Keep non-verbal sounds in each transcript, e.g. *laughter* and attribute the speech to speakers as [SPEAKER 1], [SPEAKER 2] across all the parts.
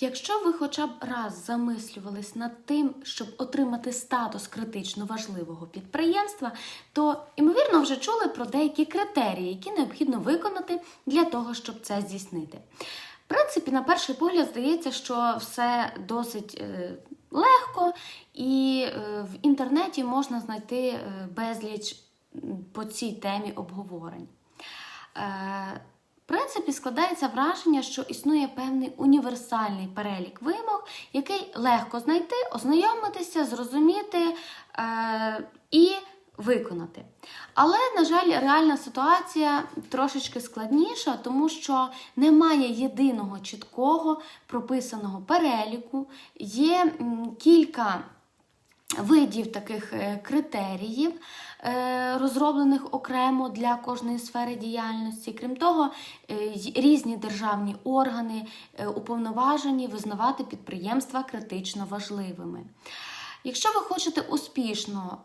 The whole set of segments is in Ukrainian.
[SPEAKER 1] Якщо ви хоча б раз замислювались над тим, щоб отримати статус критично важливого підприємства, то ймовірно вже чули про деякі критерії, які необхідно виконати для того, щоб це здійснити. В принципі, на перший погляд здається, що все досить е, легко, і е, в інтернеті можна знайти е, безліч по цій темі обговорень. Принципі, складається враження, що існує певний універсальний перелік вимог, який легко знайти, ознайомитися, зрозуміти е, і виконати. Але, на жаль, реальна ситуація трошечки складніша, тому що немає єдиного чіткого прописаного переліку, є кілька видів таких е, критеріїв, е, розроблених окремо для кожної сфери діяльності. Крім того, е, різні державні органи уповноважені визнавати підприємства критично важливими. Якщо ви хочете успішно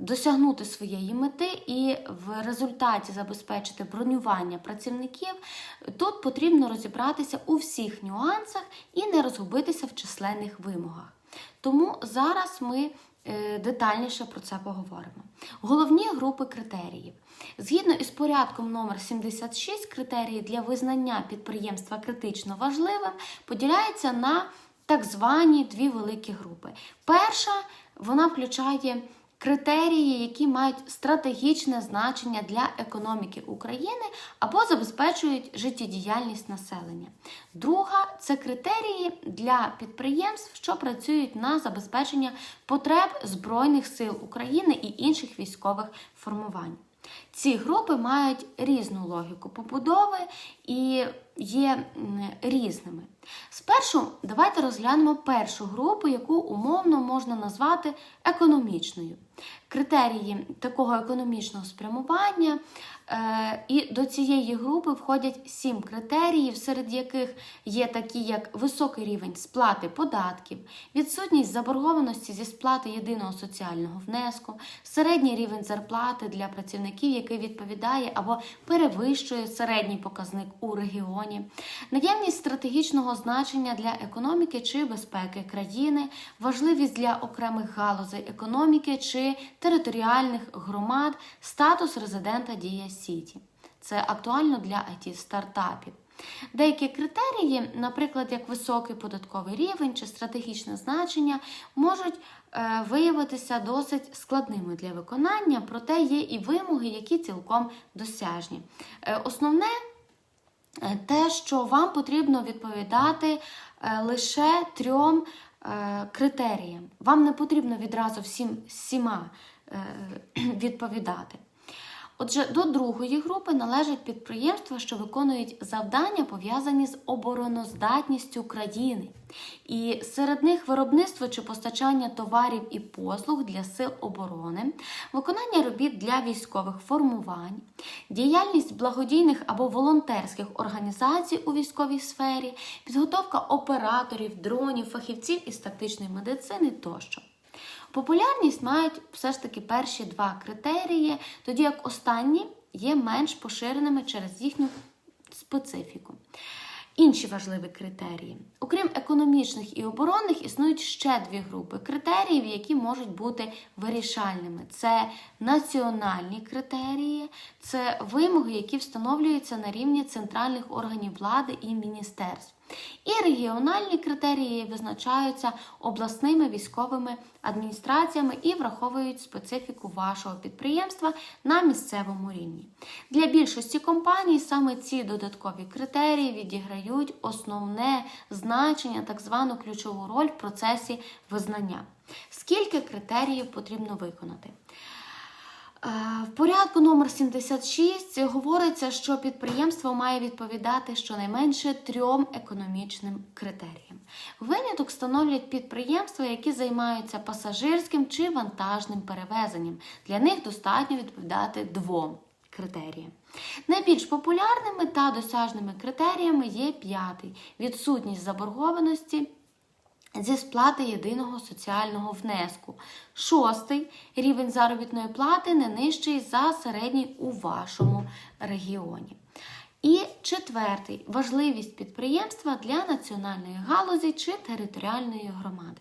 [SPEAKER 1] досягнути своєї мети і в результаті забезпечити бронювання працівників, тут потрібно розібратися у всіх нюансах і не розгубитися в численних вимогах. Тому зараз ми е, детальніше про це поговоримо. Головні групи критеріїв. Згідно із порядком номер 76, критерії для визнання підприємства критично важливим поділяються на так звані дві великі групи. Перша вона включає критерії, які мають стратегічне значення для економіки України або забезпечують життєдіяльність населення. Друга це критерії для підприємств, що працюють на забезпечення потреб Збройних сил України і інших військових формувань. Ці групи мають різну логіку побудови і є різними. Спершу давайте розглянемо першу групу, яку умовно можна назвати економічною. Критерії такого економічного спрямування. Е, і до цієї групи входять сім критеріїв, серед яких є такі, як високий рівень сплати податків, відсутність заборгованості зі сплати єдиного соціального внеску, середній рівень зарплати для працівників, який відповідає або перевищує середній показник у регіоні, наявність стратегічного значення для економіки чи безпеки країни, важливість для окремих галузей економіки чи територіальних громад, статус резидента Дія Сіті. Це актуально для it стартапів. Деякі критерії, наприклад, як високий податковий рівень чи стратегічне значення, можуть е, виявитися досить складними для виконання, проте є і вимоги, які цілком досяжні. Е, основне е, те, що вам потрібно відповідати лише трьом критеріям. Вам не потрібно відразу всім всіма *clears throat* відповідати. Отже, до другої групи належать підприємства, що виконують завдання, пов'язані з обороноздатністю країни. І серед них виробництво чи постачання товарів і послуг для сил оборони, виконання робіт для військових формувань, діяльність благодійних або волонтерських організацій у військовій сфері, підготовка операторів, дронів, фахівців із тактичної медицини тощо. Популярність мають все ж таки перші два критерії, тоді як останні є менш поширеними через їхню специфіку. Інші важливі критерії. Окрім економічних і оборонних, існують ще дві групи критеріїв, які можуть бути вирішальними. Це національні критерії, це вимоги, які встановлюються на рівні центральних органів влади і міністерств. І регіональні критерії визначаються обласними військовими адміністраціями і враховують специфіку вашого підприємства на місцевому рівні. Для більшості компаній саме ці додаткові критерії відіграють основне значення, так звану ключову роль в процесі визнання. Скільки критеріїв потрібно виконати? Е, В порядку номер 76 говориться, що підприємство має відповідати щонайменше трьом економічним критеріям. Виняток становлять підприємства, які займаються пасажирським чи вантажним перевезенням. Для них достатньо відповідати двом критеріям. Найбільш популярними та досяжними критеріями є п'ятий відсутність заборгованості зі сплати єдиного соціального внеску. Шостий рівень заробітної плати не нижчий за середній у вашому регіоні. І четвертий важливість підприємства для національної галузі чи територіальної громади.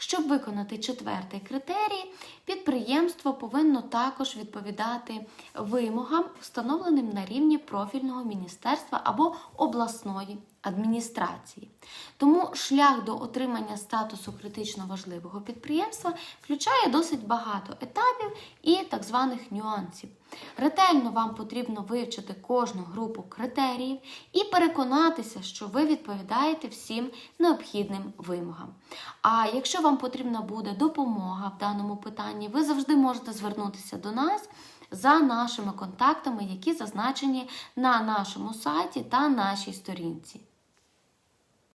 [SPEAKER 1] Щоб виконати четвертий критерій, підприємство повинно також відповідати вимогам, встановленим на рівні профільного міністерства або обласної адміністрації. Тому шлях до отримання статусу критично важливого підприємства включає досить багато етапів і так званих нюансів. Ретельно вам потрібно вивчити кожну групу критеріїв і переконатися, що ви відповідаєте всім необхідним вимогам. А якщо вам потрібна буде допомога в даному питанні, ви завжди можете звернутися до нас за нашими контактами, які зазначені на нашому сайті та нашій сторінці.